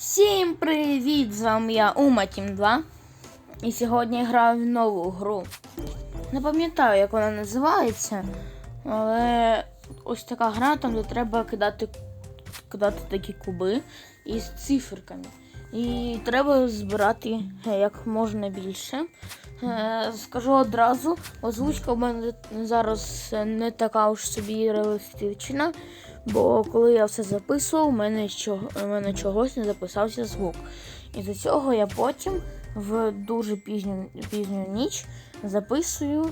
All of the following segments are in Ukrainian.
Всім привіт! З вами я Ума Тім 2. І сьогодні я граю в нову гру. Не пам'ятаю, як вона називається, але ось така гра, там де треба кидати, кидати такі куби із циферками. І треба збирати як можна більше. Е, Скажу одразу, озвучка в мене зараз не така уж собі реалістична, бо коли я все записував, у мене, чого, у мене чогось не записався звук. І за цього я потім в дуже пізню, пізню ніч записую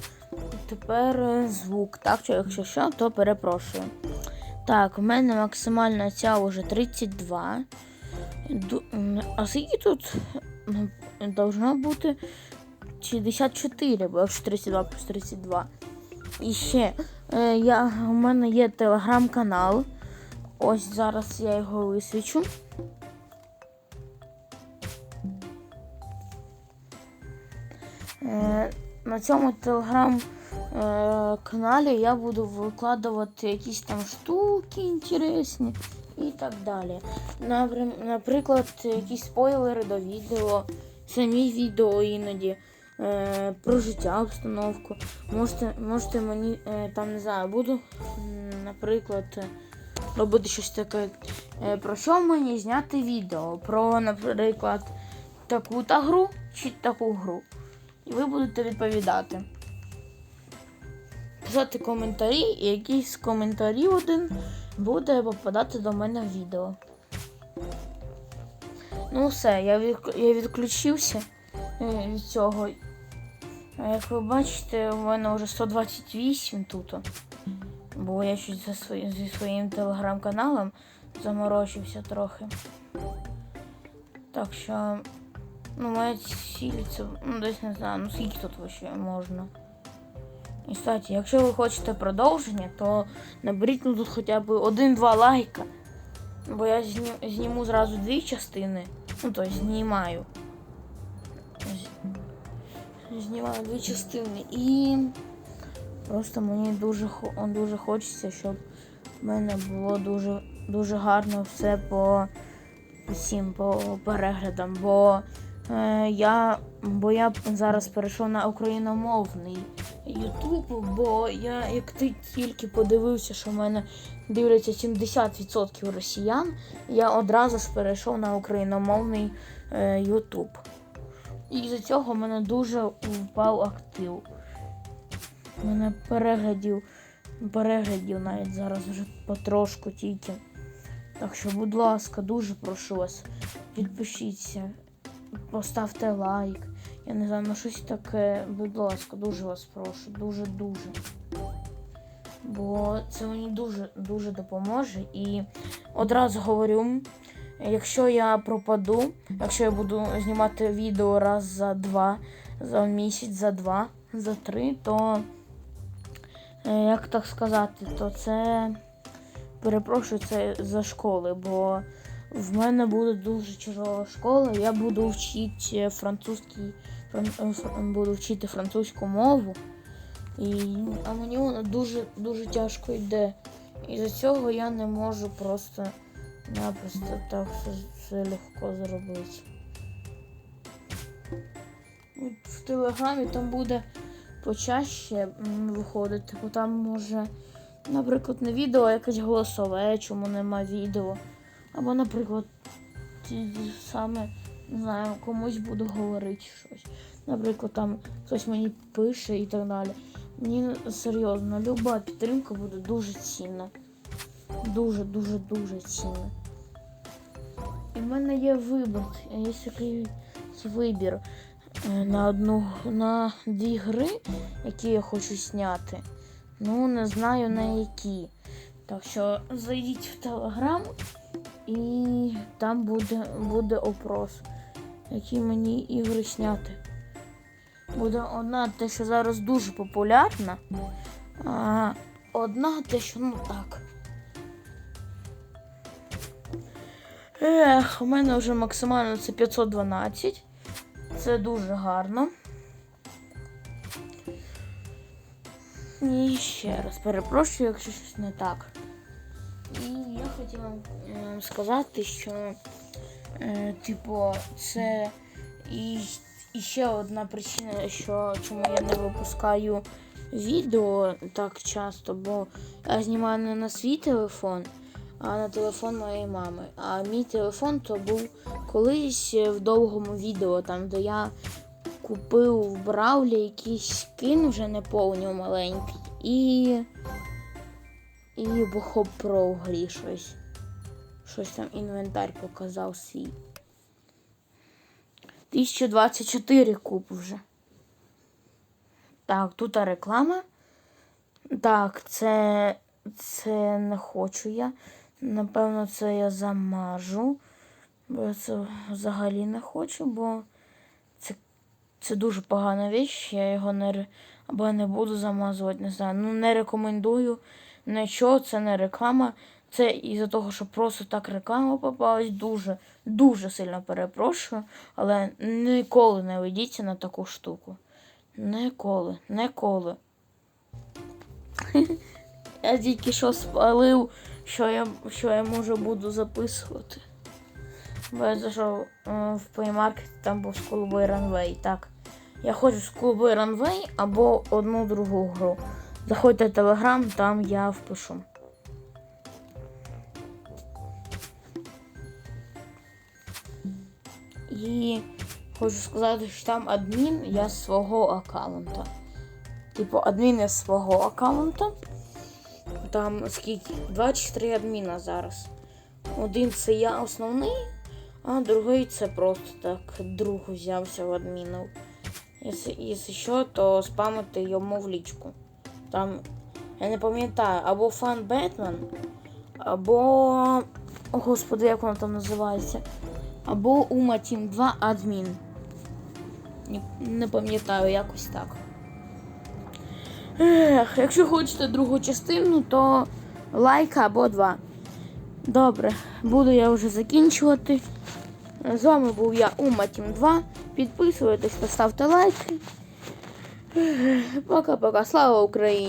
тепер е, звук. Так що, якщо що, то перепрошую. Так, в мене максимальна ця вже 32. Ду- А скільки тут должно бути 64, бо якщо 32 плюс 32. І ще я, у мене є телеграм-канал. Ось зараз я його висвічу. Е, на цьому телеграм-каналі я буду викладувати якісь там штуки інтересні і так далі. Наприклад, якісь спойлери до відео, самі відео іноді. Е, про життя, обстановку. Можете, можете мені е, там не знаю, буду, наприклад, е, робити щось таке. Е, про що мені зняти відео? Про, наприклад, таку та гру чи таку гру. І ви будете відповідати. Писати коментарі, і якийсь з коментарів один буде попадати до мене в відео. Ну все, я, відключився е, від цього. Як ви бачите, у мене вже 128 тут. Бо я щось за свої, зі своїм телеграм-каналом заморочився трохи. Так що, ну, моя ціль ну, десь не знаю, ну скільки тут вообще можна. І, кстати, якщо ви хочете продовження, то наберіть ну, тут хоча б один-два лайка. Бо я зні- зніму зразу дві частини. Ну, тобто знімаю. Знімаю дві частини. І просто мені дуже, дуже хочеться, щоб в мене було дуже, дуже гарно все по всім по переглядам. Бо е, я, бо я зараз перейшов на україномовний Ютуб, бо я як ти тільки подивився, що в мене дивляться 70% росіян, я одразу ж перейшов на україномовний е. І з цього в мене дуже впав актив. У мене переглядів, переглядів навіть зараз вже потрошку тільки. Так що, будь ласка, дуже прошу вас, підпишіться, поставте лайк. Я не знаю, ну щось таке, будь ласка, дуже вас прошу, дуже-дуже. Бо це мені дуже дуже допоможе. І одразу говорю, якщо я пропаду, якщо я буду знімати відео раз за два, за місяць, за два, за три, то е, як так сказати, то це перепрошую це за школи, бо в мене буде дуже чужова школа, я буду вчити французький, фран- е, буду вчити французьку мову. І, а мені вона дуже, дуже тяжко йде. І за цього я не можу просто напросто так все, легко зробити. В телеграмі там буде почаще виходити, бо там може, наприклад, не відео, а якесь голосове, чому нема відео. Або, наприклад, саме, не знаю, комусь буду говорити щось. Наприклад, там хтось мені пише і так далі. Мені серйозно, люба підтримка буде дуже цінна. Дуже, дуже, дуже цінна. І в мене є вибір, є якийсь вибір е, на одну на дві гри, які я хочу зняти. Ну, не знаю на які. Так що зайдіть в Телеграм і там буде, буде опрос, які мені ігри зняти. Буде одна те, що зараз дуже популярна, а одна те, що ну так. Ех, у мене вже максимально це 512. Це дуже гарно. І ще раз перепрошую, якщо щось не так. І я хотіла вам сказати, що Е, типу, це і, і ще одна причина, що чому я не випускаю відео так часто, бо я знімаю не на свій телефон, на телефон моєї мами. А мій телефон то був колись в довгому відео, там де я купив в Браулі якийсь скин вже не повністю маленький. І. І Бохоп в грі щось. Щось там інвентар показав свій. 1024 куб вже. Так, тут реклама. Так, це. Це не хочу я. Напевно, це я замажу. Бо я це взагалі не хочу, бо це, це дуже погана річ. Я його не або не буду замазувати, не знаю. Ну, не рекомендую. Нічого, це не реклама. Це із-за того, що просто так реклама попалась. Дуже, дуже сильно перепрошую. Але ніколи не ведіться на таку штуку. Ніколи, ніколи. Я тільки що спалив, що я, що я може буду записувати. Бо я зайшов е, в Market, там був Schoolboy Runway. Так. Я хочу Schoolboy Runway або одну другу гру. Заходьте в Telegram, там я впишу. І хочу сказати, що там адмін я з свого аккаунта. Типу, адмін я з свого аккаунта. Там скільки? 24 адміна зараз. Один це я основний, а другий це просто так друг взявся в адмінів. Якщо, що, то спамити йому в лічку. Там, я не пам'ятаю, або фан Бетмен, або. О, господи, як воно там називається? Або Ума Team 2 адмін. Не пам'ятаю, якось так. Ех, якщо хочете другу частину, то лайк або два. Добре, буду я вже закінчувати. З вами був я Уматім 2. Підписуйтесь та ставте лайки. Пока-пока. Слава Україні!